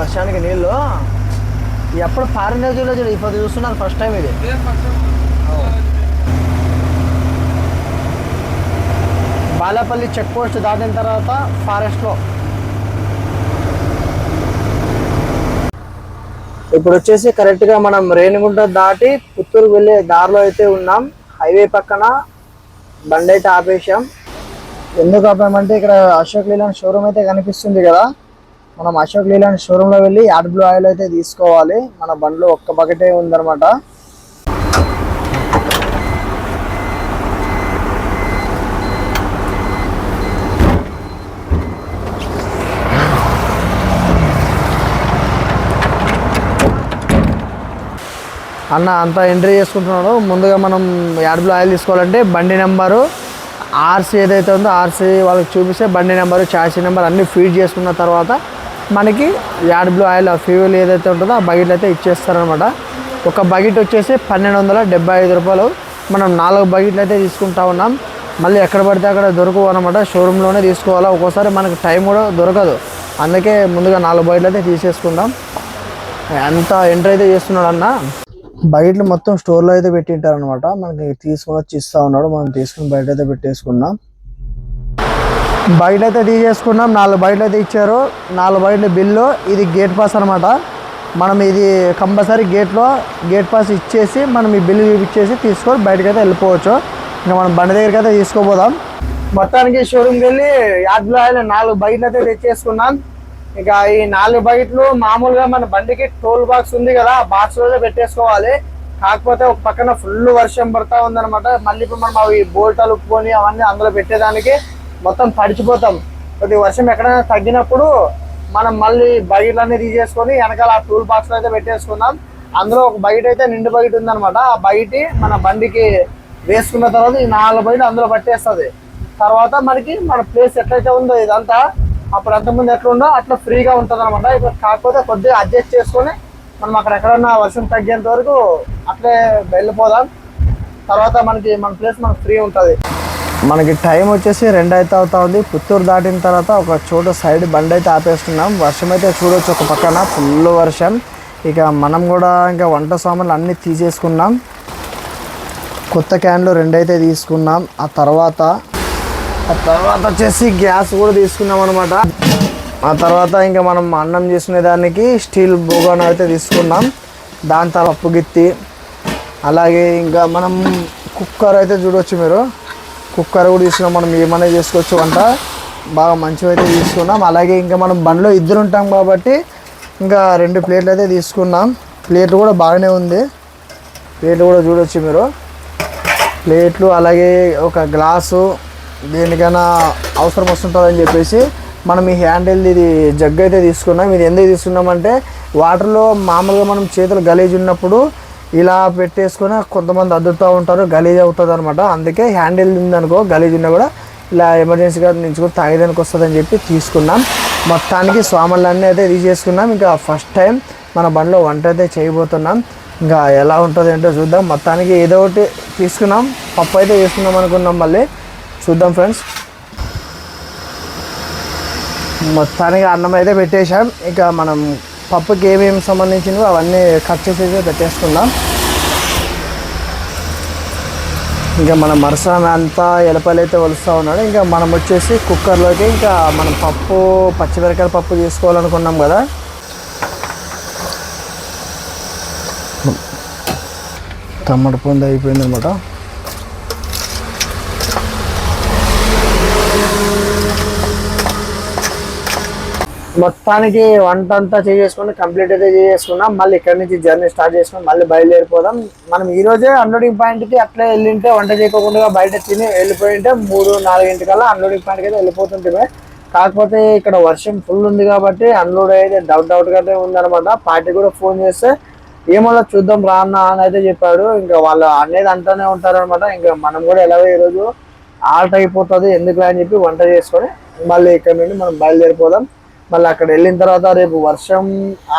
వర్షానికి నీళ్ళు. ఎప్పుడు ఫారిన్ చూడలేదు చూడు ఇప్పుడు చూస్తున్నారు ఫస్ట్ టైం ఇది. బాలాపల్లి చెక్ పోస్ట్ దాటిన తర్వాత ఫారెస్ట్లో ఇప్పుడు వచ్చేసి కరెక్ట్గా మనం రేణిగుంట దాటి పుత్తూరు వెళ్ళే దారిలో అయితే ఉన్నాం. హైవే పక్కన బండి అయితే ఆపేసాం ఎందుకు ఆపామంటే ఇక్కడ అశోక్ లీలాండ్ షోరూమ్ అయితే కనిపిస్తుంది కదా. మనం అశోక్ లీలాండ్ షోరూంలో వెళ్ళి యాడ్ బ్లూ ఆయిల్ అయితే తీసుకోవాలి. మన బండ్లు ఒక్క బకెటే ఉందన్నమాట. అన్న అంతా ఎంట్రీ చేసుకుంటున్నాడు. ముందుగా మనం యాడ్లో ఆయిల్ తీసుకోవాలంటే బండి నెంబరు ఆర్సీ ఏదైతే ఉందో ఆర్సీ వాళ్ళకి చూపిస్తే బండి నెంబరు చాసీ నెంబర్ అన్నీ ఫీడ్ చేసుకున్న తర్వాత మనకి యాడ్ బ్లూ ఆయిల్ ఫ్యూల్ ఏదైతే ఉంటుందో ఆ బకెట్ అయితే ఇచ్చేస్తారనమాట. ఒక బకెట్ వచ్చేసి పన్నెండు వందల డెబ్బై ఐదు రూపాయలు. మనం నాలుగు బకెట్లు అయితే తీసుకుంటా ఉన్నాం. మళ్ళీ ఎక్కడ పడితే అక్కడ దొరకవు అనమాట. షోరూంలోనే తీసుకోవాలా? ఒక్కోసారి మనకి టైం కూడా దొరకదు. అందుకే ముందుగా నాలుగు బకెట్లు అయితే తీసేసుకుందాం. ఎంత ఎంటర్ అయితే చేస్తున్నాడు అన్న బయట మొత్తం స్టోర్లో అయితే పెట్టింటారు అనమాట మనకి తీసుకొని వచ్చి ఇస్తా ఉన్నాడు. మనం తీసుకుని బయట అయితే పెట్టేసుకున్నాం బయట అయితే తీసేసుకున్నాం నాలుగు బయటలు అయితే ఇచ్చారు. నాలుగు బయటల బిల్లు ఇది గేట్ పాస్ అనమాట మనం ఇది కంపల్సరీ గేట్లో గేట్ పాస్ ఇచ్చేసి మనం ఈ బిల్లు చూపించేసి తీసుకొని బయటకైతే వెళ్ళిపోవచ్చు. ఇంకా మనం బండి దగ్గరికి అయితే తీసుకోపోదాం. మొత్తానికి షోరూమ్కి వెళ్ళి యాడ్లో ఆయిల్ నాలుగు బయటలు అయితే తెచ్చేసుకున్నాం. ఇక ఈ నాలుగు బకెట్లు మామూలుగా మన బండికి టోల్ బాక్స్ ఉంది కదా ఆ బాక్స్ పెట్టేసుకోవాలి. కాకపోతే ఒక పక్కన ఫుల్ వర్షం పడతా ఉందన్నమాట. మళ్ళీ ఇప్పుడు మనం అవి బోల్టాలు ఉప్పుకొని అవన్నీ అందులో పెట్టేదానికి మొత్తం తడిచిపోతాం. కొద్ది వర్షం ఎక్కడైనా తగ్గినప్పుడు మనం మళ్ళీ బకెట్లన్నీ తీసేసుకొని వెనకాల ఆ టూల్ బాక్స్లో అయితే పెట్టేసుకుందాం. అందులో ఒక బకెట్ అయితే నిండు బకెట్ ఉందనమాట ఆ బకెట్ మన బండికి వేసుకున్న తర్వాత ఈ నాలుగు బయట అందులో పట్టేస్తుంది. తర్వాత మనకి మన ప్లేస్ ఎట్లయితే ఉందో ఇదంతా అప్పుడు అంతకుముందు ఎట్లా ఉందో అట్లా ఫ్రీగా ఉంటుంది అనమాట ఇప్పుడు కాకపోతే కొద్దిగా అడ్జస్ట్ చేసుకొని మనం అక్కడ ఎక్కడన్నా వర్షం తగ్గేంత వరకు అట్లే వెళ్ళిపోదాం. తర్వాత మనకి మన ప్లేస్ మనకు ఫ్రీ ఉంటుంది. మనకి టైం వచ్చేసి రెండు అయితే అవుతా ఉంది. పుత్తూరు దాటిన తర్వాత ఒక చోట సైడ్ బండి అయితే ఆపేస్తున్నాం. వర్షం అయితే చూడొచ్చు ఒక పక్కన ఫుల్ వర్షం. ఇక మనం కూడా ఇంకా వంట సామాన్లు అన్నీ తీసేసుకున్నాం. కొత్త క్యాన్లు రెండైతే తీసుకున్నాం. ఆ తర్వాత ఆ తర్వాత వచ్చేసి గ్యాస్ కూడా తీసుకున్నాం అనమాట ఆ తర్వాత ఇంకా మనం అన్నం చేసుకునే దానికి స్టీల్ బోగాన్ అయితే తీసుకున్నాం. దాని తర్వాత అప్పుగిత్తి అలాగే ఇంకా మనం కుక్కర్ అయితే చూడవచ్చు మీరు. కుక్కర్ కూడా తీసుకున్నాం మనం ఏమైనా చేసుకోవచ్చు వంట బాగా మంచిగా అయితే తీసుకున్నాం. అలాగే ఇంకా మనం బండిలో ఇద్దరు ఉంటాం కాబట్టి ఇంకా రెండు ప్లేట్లు అయితే తీసుకున్నాం. ప్లేట్లు కూడా బాగానే ఉంది. ప్లేట్లు కూడా చూడవచ్చు మీరు. ప్లేట్లు అలాగే ఒక గ్లాసు దేనికైనా అవసరం వస్తుంటుందని చెప్పేసి మనం ఈ హ్యాండిల్ ఇది జగ్ అయితే తీసుకున్నాం. ఇది ఎందుకు తీసుకున్నామంటే వాటర్లో మామూలుగా మనం చేతులు గలీజ్ ఉన్నప్పుడు ఇలా పెట్టేసుకుని కొంతమంది అద్దుతూ ఉంటారు గలీజ్ అవుతుంది అనమాట అందుకే హ్యాండిల్ ఉందనుకో గలీజ్ ఉన్నా కూడా ఇలా ఎమర్జెన్సీగా నించుకొని తాగేదానికి వస్తుందని చెప్పి తీసుకున్నాం. మొత్తానికి స్వాములన్నీ అయితే తీసేసుకున్నాం ఇంకా ఫస్ట్ టైం మన బండిలో వంట అయితే చేయబోతున్నాం. ఇంకా ఎలా ఉంటుంది ఏంటో చూద్దాం. మొత్తానికి ఏదో ఒకటి తీసుకున్నాం. పప్పు అయితే వేసుకుందాం అనుకున్నాం మళ్ళీ. చూద్దాం ఫ్రెండ్స్. మొత్తానికి అన్నం అయితే పెట్టేశాం. ఇక మనం పప్పుకి ఏమేమి సంబంధించినవి అవన్నీ కట్ చేసి పెట్టేసుకుందాం. ఇంకా మన మరసన అంతా ఎలపలు అయితే వలుస్తూ ఉన్నాడు. ఇంకా మనం వచ్చేసి కుక్కర్లోకి ఇంకా మనం పప్పు పచ్చిమిరకాయల పప్పు చేసుకోవాలనుకున్నాం కదా. తమ్మడి పొంది అయిపోయింది అనమాట మొత్తానికి వంట అంతా చేసుకుని కంప్లీట్ అయితే చేసుకున్నాం మళ్ళీ ఇక్కడ నుంచి జర్నీ స్టార్ట్ చేసుకుని మళ్ళీ బయలుదేరిపోదాం. మనం ఈ రోజే అన్లోడింగ్ పాయింట్కి అట్లే వెళ్ళింటే వంట చేయకుండా బయట తిని వెళ్ళిపోయింటే మూడు నాలుగింటికల్లా అన్లోడింగ్ పాయింట్ అయితే వెళ్ళిపోతుంటే కాకపోతే ఇక్కడ వర్షం ఫుల్ ఉంది కాబట్టి అన్లోడ్ అయితే డౌట్ డౌట్ గానే ఉందన్నమాట. పార్టీ కూడా ఫోన్ చేస్తే ఏమో చూద్దాం రా అన్న అని అయితే చెప్పాడు. ఇంకా వాళ్ళు అనేది అంటూనే ఉంటారు అనమాట ఇంకా మనం కూడా ఎలాగో ఈరోజు ఆల్ట్ అయిపోతుంది ఎందుకు అని చెప్పి వంట చేసుకొని మళ్ళీ ఇక్కడ నుండి మనం బయలుదేరిపోదాం. మళ్ళీ అక్కడ వెళ్ళిన తర్వాత రేపు వర్షం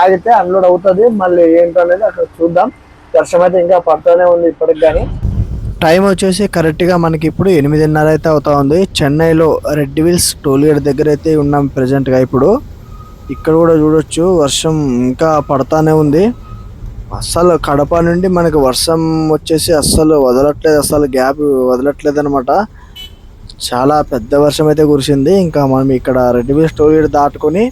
ఆగితే అన్లోడ్ అవుతుంది. మళ్ళీ ఏంటో అనేది అక్కడ చూద్దాం. వర్షం అయితే ఇంకా పడుతూనే ఉంది ఇప్పటికి కానీ. టైం వచ్చేసి కరెక్ట్గా మనకి ఇప్పుడు ఎనిమిదిన్నర అయితే అవుతా ఉంది. చెన్నైలో రెడ్ విల్స్ టోల్గేట్ దగ్గర అయితే ఉన్నాం ప్రజెంట్గా ఇప్పుడు. ఇక్కడ కూడా చూడొచ్చు వర్షం ఇంకా పడతానే ఉంది. అస్సలు కడప నుండి మనకి వర్షం వచ్చేసి అస్సలు వదలట్లేదు అస్సలు గ్యాప్ వదలట్లేదు అనమాట చాలా పెద్ద వర్షం అయితే కురిసింది. ఇంకా మనం ఇక్కడ రెడ్డివే స్టోరీ దాటుకొని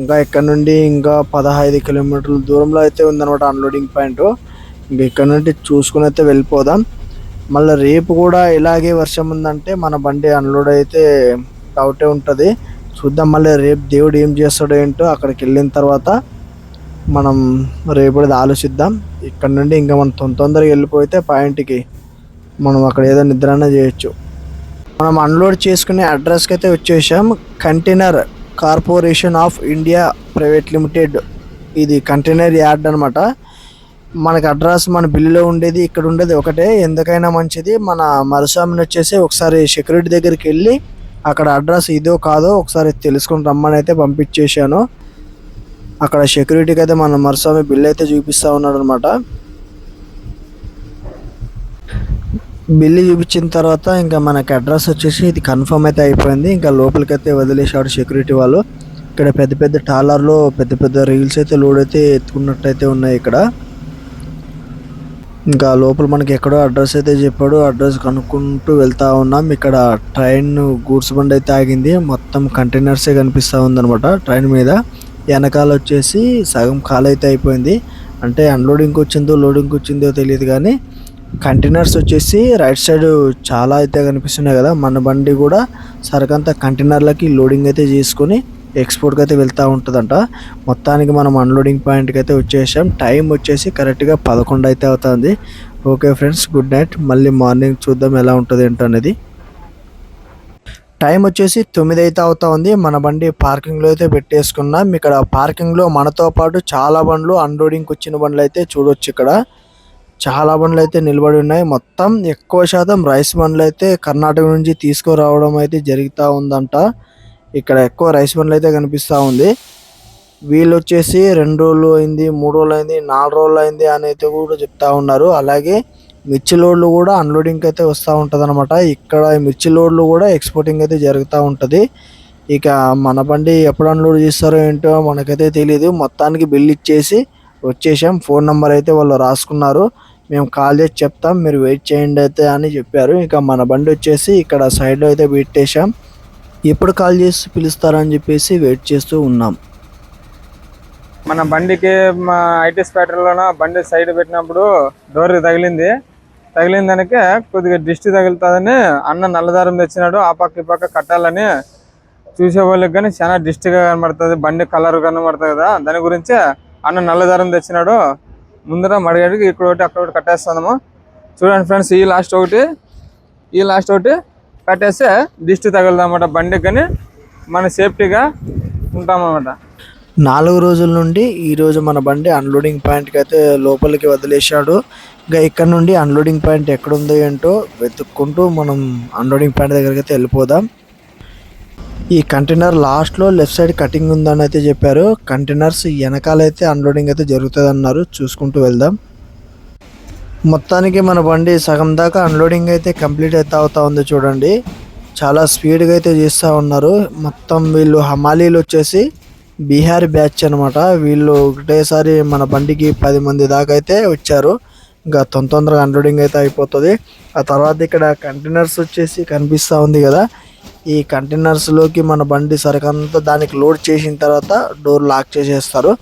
ఇంకా ఇక్కడ నుండి ఇంకా పదహైదు కిలోమీటర్ల దూరంలో అయితే ఉందన్నమాట అన్లోడింగ్ పాయింట్ ఇంకా ఇక్కడ నుండి చూసుకుని అయితే వెళ్ళిపోదాం. మళ్ళీ రేపు కూడా ఇలాగే వర్షం ఉందంటే మన బండి అన్లోడ్ అయితే డౌటే ఉంటుంది. చూద్దాం మళ్ళీ రేపు దేవుడు ఏం చేస్తాడో ఏంటో అక్కడికి వెళ్ళిన తర్వాత మనం రేపటిది ఆలోచిద్దాం. ఇక్కడ నుండి ఇంకా మనం తొందరగా వెళ్ళిపోతే పాయింట్కి మనం అక్కడ ఏదో నిద్రన చేయొచ్చు. మనం అన్లోడ్ చేసుకునే అడ్రస్కి అయితే వచ్చేసాం. Container Corporation of India private limited ఇది కంటైనర్ యార్డ్ అనమాట మనకి అడ్రస్ మన బిల్లులో ఉండేది ఇక్కడ ఉండేది ఒకటే. ఎందుకైనా మంచిది మన మరుసామిని వచ్చేసి ఒకసారి సెక్యూరిటీ దగ్గరికి వెళ్ళి అక్కడ అడ్రస్ ఇదో కాదో ఒకసారి తెలుసుకొని రమ్మని అయితే పంపించేశాను. అక్కడ సెక్యూరిటీకి అయితే మన మరుసామి బిల్ అయితే చూపిస్తా ఉన్నాడు అనమాట బిల్లు చూపించిన తర్వాత ఇంకా మనకి అడ్రస్ వచ్చేసి ఇది కన్ఫర్మ్ అయితే అయిపోయింది. ఇంకా లోపలికి అయితే వదిలేసాడు సెక్యూరిటీ వాళ్ళు. ఇక్కడ పెద్ద పెద్ద టాలర్లో పెద్ద పెద్ద రీల్స్ అయితే లోడ్ అయితే ఎత్తుకున్నట్టయితే ఉన్నాయి ఇక్కడ. ఇంకా లోపల మనకి ఎక్కడో అడ్రస్ అయితే చెప్పాడు. అడ్రస్ కనుక్కుంటూ వెళ్తా ఉన్నాం. ఇక్కడ ట్రైన్ గూడ్స్ బండి అయితే ఆగింది. మొత్తం కంటైనర్సే కనిపిస్తూ ఉందనమాట ట్రైన్ మీద. వెనకాల వచ్చేసి సగం ఖాళీ అయితే అయిపోయింది. అంటే అన్లోడింగ్కి వచ్చిందో లోడింగ్కి వచ్చిందో తెలియదు కానీ కంటైనర్స్ వచ్చేసి రైట్ సైడ్ చాలా అయితే కనిపిస్తున్నాయి కదా. మన బండి కూడా సరకంతా కంటైనర్లకి లోడింగ్ అయితే చేసుకొని ఎక్స్పోర్ట్కి అయితే వెళ్తూ ఉంటుందంట. మొత్తానికి మనం అన్లోడింగ్ పాయింట్కి అయితే వచ్చేసాం. టైం వచ్చేసి కరెక్ట్గా పదకొండు అయితే అవుతుంది. ఓకే ఫ్రెండ్స్ గుడ్ నైట్ మళ్ళీ మార్నింగ్ చూద్దాం ఎలా ఉంటుంది ఏంటో అనేది. టైం వచ్చేసి తొమ్మిది అయితే అవుతా ఉంది మన బండి పార్కింగ్లో అయితే పెట్టేసుకున్నాం. ఇక్కడ పార్కింగ్లో మనతో పాటు చాలా బండ్లు అన్లోడింగ్కి వచ్చిన బండ్లు అయితే చూడొచ్చు ఇక్కడ. చాలా బండ్లు అయితే నిలబడి ఉన్నాయి. మొత్తం ఎక్కువ శాతం రైస్ బండ్లు అయితే కర్ణాటక నుంచి తీసుకురావడం అయితే జరుగుతూ ఉందంట. ఇక్కడ ఎక్కువ రైస్ బండ్లు అయితే కనిపిస్తూ ఉంది. వీళ్ళు వచ్చేసి రెండు రోజులు అయింది మూడు రోజులు అయింది నాలుగు రోజులు అయింది అని అయితే కూడా చెప్తా ఉన్నారు. అలాగే మిర్చి లోడ్లు కూడా అన్లోడింగ్ అయితే వస్తూ ఉంటుంది అనమాట ఇక్కడ మిర్చి లోడ్లు కూడా ఎక్స్పోర్టింగ్ అయితే జరుగుతూ ఉంటుంది. ఇక మన బండి ఎప్పుడు అన్లోడ్ చేస్తారో ఏంటో మనకైతే తెలియదు మొత్తానికి బిల్ ఇచ్చేసి వచ్చేసాం. ఫోన్ నెంబర్ అయితే వాళ్ళు రాసుకున్నారు. మేము కాల్ చేసి చెప్తాం మీరు వెయిట్ చేయండి అయితే అని చెప్పారు. ఇక మన బండి వచ్చేసి ఇక్కడ సైడ్లో అయితే పెట్టేశాం ఎప్పుడు కాల్ చేసి పిలుస్తారని చెప్పేసి వెయిట్ చేస్తూ ఉన్నాం. మన బండికి మా ఐటీ స్పేటర్లోన బండి సైడ్ పెట్టినప్పుడు డోర్ తగిలింది. తగిలిన దానికి కొద్దిగా దిష్టి తగులుతుందని అన్న నల్లదారం తెచ్చినాడు. ఆ పక్క ఈ పక్క కట్టాలని చూసే వాళ్ళకి కానీ చాలా దిష్టిగా కనబడుతుంది. బండి కలర్ కనబడుతుంది కదా. దాని గురించి అన్న నల్లదారం తెచ్చినాడు. ముందర మడిగడికి ఇక్కడ ఒకటి అక్కడ ఒకటి కట్టేస్తున్నాము. చూడండి ఫ్రెండ్స్ ఈ లాస్ట్ ఒకటి ఈ లాస్ట్ ఒకటి కట్టేస్తే దిష్టి తగలదన్నమాట. బండికి కానీ మన సేఫ్టీగా ఉంటామన్నమాట. నాలుగు రోజుల నుండి ఈ రోజు మన బండి అన్లోడింగ్ పాయింట్కి అయితే లోపలికి వదిలేశాడు. ఇంకా ఇక్కడ నుండి అన్లోడింగ్ పాయింట్ ఎక్కడ ఉందో ఏంటో వెతుక్కుంటూ మనం అన్లోడింగ్ పాయింట్ దగ్గరికి అయితే వెళ్ళిపోదాం. ఈ కంటైనర్ లాస్ట్లో లెఫ్ట్ సైడ్ కటింగ్ ఉందని అయితే చెప్పారు. కంటైనర్స్ వెనకాలైతే అన్లోడింగ్ అయితే జరుగుతుంది అన్నారు చూసుకుంటూ వెళ్దాం. మొత్తానికి మన బండి సగం దాకా అన్లోడింగ్ అయితే కంప్లీట్ అయితే అవుతా ఉంది చూడండి. చాలా స్పీడ్గా అయితే చేస్తూ ఉన్నారు. మొత్తం వీళ్ళు హమాలీలు వచ్చేసి బీహార్ బ్యాచ్ అనమాట వీళ్ళు ఒకటేసారి మన బండికి పది మంది దాకా అయితే వచ్చారు. ఇంకా తొందర తొందరగా అన్లోడింగ్ అయితే అయిపోతుంది. ఆ తర్వాత ఇక్కడ కంటైనర్స్ వచ్చేసి కనిపిస్తూ ఉంది కదా. ఈ కంటైనర్స్లోకి మన బండి సరికంతా దానికి లోడ్ చేసిన తర్వాత డోర్ లాక్ చేసేస్తారు.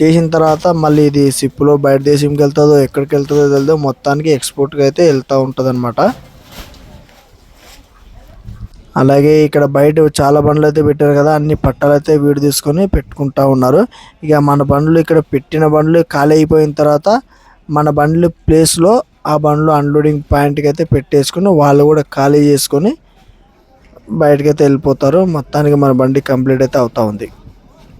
చేసిన తర్వాత మళ్ళీ ఇది సిప్పులో బయట దేశంకి వెళ్తుందో ఎక్కడికి వెళ్తుందో తెలియదు మొత్తానికి ఎక్స్పోర్ట్కి అయితే వెళ్తూ ఉంటుంది అలాగే ఇక్కడ బయట చాలా బండ్లు అయితే పెట్టారు కదా అన్ని పట్టాలు అయితే వీడు తీసుకొని పెట్టుకుంటా ఉన్నారు. ఇక మన బండ్లు ఇక్కడ పెట్టిన బండ్లు ఖాళీ అయిపోయిన తర్వాత మన బండ్లు ప్లేస్లో ఆ బండ్లు అన్లోడింగ్ పాయింట్కి అయితే పెట్టేసుకుని వాళ్ళు కూడా ఖాళీ చేసుకొని బయటకైతే వెళ్ళిపోతారు. మొత్తానికి మన బండి కంప్లీట్ అయితే అవుతా ఉంది.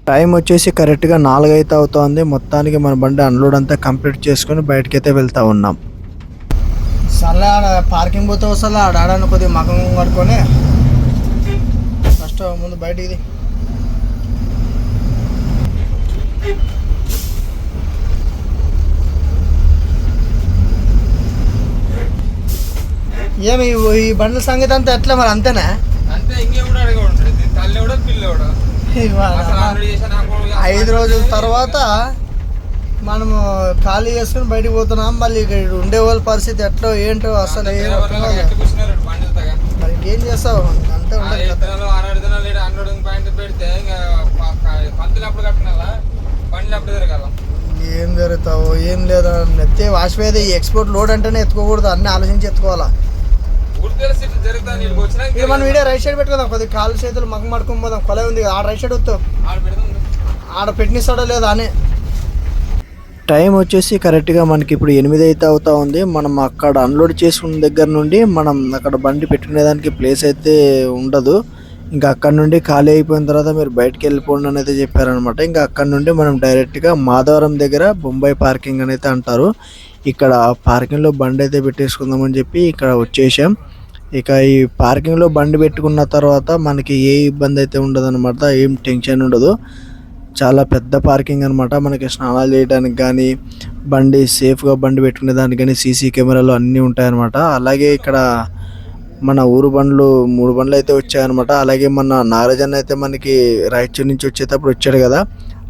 టైం వచ్చేసి కరెక్ట్గా నాలుగు అయితే అవుతుంది ఉంది. మొత్తానికి మన బండి అన్లోడ్ అంతా కంప్లీట్ చేసుకొని బయటకైతే వెళ్తా ఉన్నాం. సర్లే ఆడ పార్కింగ్ పోతే వస్తా ఆడ ఆడని కొద్దిగా మకం కట్టుకొని ఫస్ట్ ముందు బయటికి ఏమి ఈ బండ్ల సంగతి అంతా ఎట్లా మరి? అంతేనా? అంతే తల్లి కూడా ఐదు రోజుల తర్వాత మనము ఖాళీ చేసుకుని బయటికి పోతున్నాం. మళ్ళీ ఇక్కడ ఉండే వాళ్ళ పరిస్థితి ఎట్లా ఏంటో అసలు ఏం. మరి ఏం చేస్తావు? అంతే ఏం జరుగుతావు ఏం లేదు నెత్తే వాసిపోయేది ఈ ఎక్స్పోర్ట్ లోడ్ అంటేనే ఎత్తుకోకూడదు. అన్ని ఆలోచించి ఎత్తుకోవాలా? మనం వీడియో రైట్ సైడ్ పెట్టుకుందాం. కొద్దిగా కాలు చేతులు మగ్గ మడుకుని పోదాం. కొలై ఉంది ఆడ రైట్ సైడ్ వస్తావు ఆడ పెట్టినిస్తాడో లేదా అని. టైం వచ్చేసి కరెక్ట్గా మనకి ఇప్పుడు ఎనిమిది అయితే అవుతా ఉంది. మనం అక్కడ అన్లోడ్ చేసుకున్న దగ్గర నుండి మనం అక్కడ బండి పెట్టుకునేదానికి ప్లేస్ అయితే ఉండదు. ఇంకా అక్కడ నుండి ఖాళీ అయిపోయిన తర్వాత మీరు బయటికి వెళ్ళిపోండి అని అయితే చెప్పారనమాట ఇంకా అక్కడ నుండి మనం డైరెక్ట్గా మాధవరం దగ్గర బొంబాయి పార్కింగ్ అని అయితే అంటారు. ఇక్కడ పార్కింగ్లో బండి అయితే పెట్టేసుకుందామని చెప్పి ఇక్కడ వచ్చేసాం. ఇక ఈ పార్కింగ్లో బండి పెట్టుకున్న తర్వాత మనకి ఏ ఇబ్బంది అయితే ఉండదు ఏం టెన్షన్ ఉండదు. చాలా పెద్ద పార్కింగ్ అనమాట మనకి స్నానాలు చేయడానికి కానీ బండి సేఫ్గా బండి పెట్టుకునే దానికి కానీ సీసీ కెమెరాలు అన్నీ ఉంటాయన్నమాట. అలాగే ఇక్కడ మన ఊరు బండ్లు మూడు బండ్లు అయితే వచ్చాయన్నమాట. అలాగే మన నాగరాజన్ అయితే మనకి రాయచూర్ నుంచి వచ్చేటప్పుడు వచ్చాడు కదా.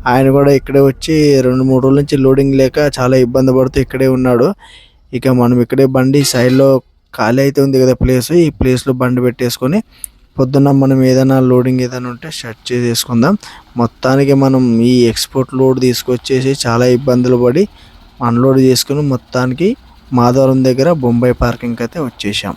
ఆయన కూడా ఇక్కడే వచ్చి రెండు మూడు రోజుల నుంచి లోడింగ్ లేక చాలా ఇబ్బంది పడుతూ ఇక్కడే ఉన్నాడు. ఇక మనం ఇక్కడే బండి సైడ్లో ఖాళీ అయితే ఉంది కదా ప్లేస్ ఈ ప్లేస్లో బండి పెట్టేసుకొని పొద్దున్న మనం ఏదైనా లోడింగ్ ఏదైనా ఉంటే షట్ చేసేసుకుందాం. మొత్తానికి మనం ఈ ఎక్స్పోర్ట్ లోడ్ తీసుకొచ్చేసి చాలా ఇబ్బందులు పడి అన్లోడ్ చేసుకుని మొత్తానికి మాధవరం దగ్గర బొంబాయి పార్కింగ్కి అయితే వచ్చేసాం.